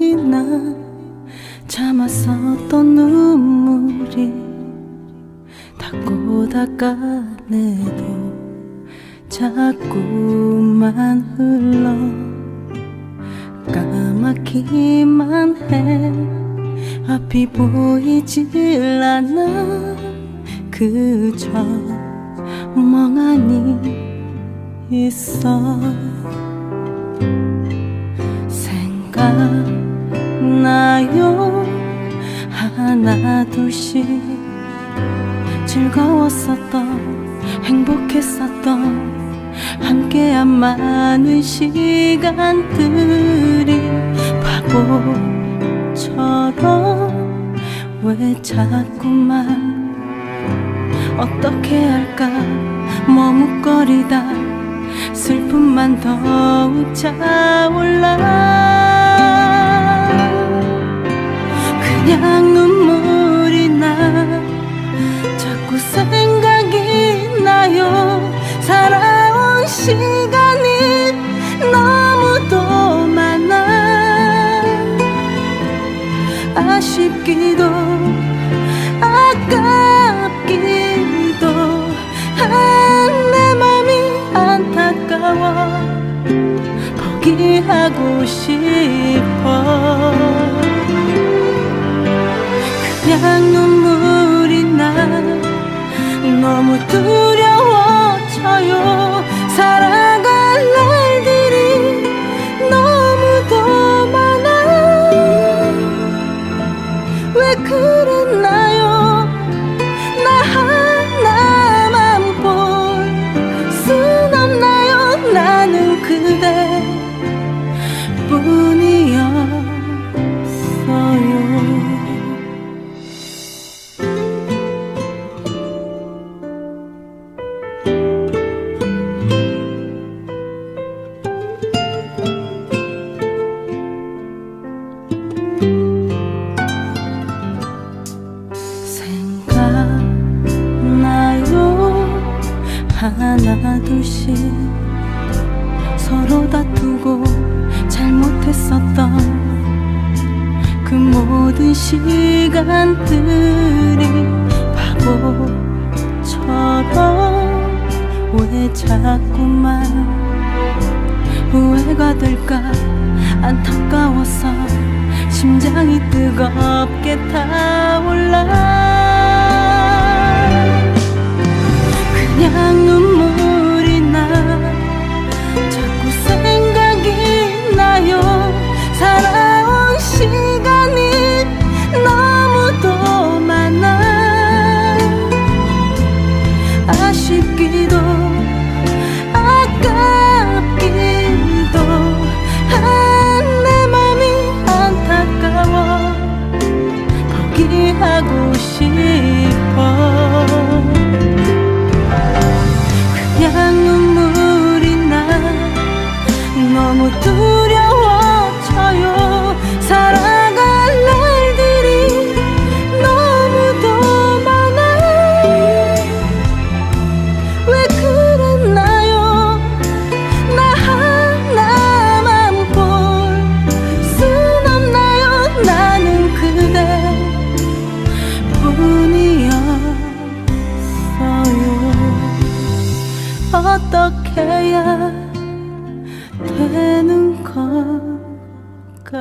이나 참았었던 눈물이 닦고 닦아내도 자꾸만 흘러 까맣기만 해. 앞이 보이질 않아. 그저 멍하니 있어. 생각 나요? 하나 둘씩 즐거웠었던 행복했었던 함께한 많은 시간들이 바보처럼 왜 자꾸만 어떻게 할까? 머뭇거리다. 슬픔만 더욱 차올라 아쉽기도 아깝기도 한내 맘이 안타까워 포기하고 싶어. 그냥 눈물이 나 너무 두려워져요. 살아 You. 시간들이 바보처럼 왜 자꾸만 후회가 될까? 안타까워서 심장이 뜨겁게 타올라 아깝기도 한내 맘이 안타까워 포기하고 싶어. 그냥 눈물이 나 너무 두려 어떻게 해야 되는 걸까요?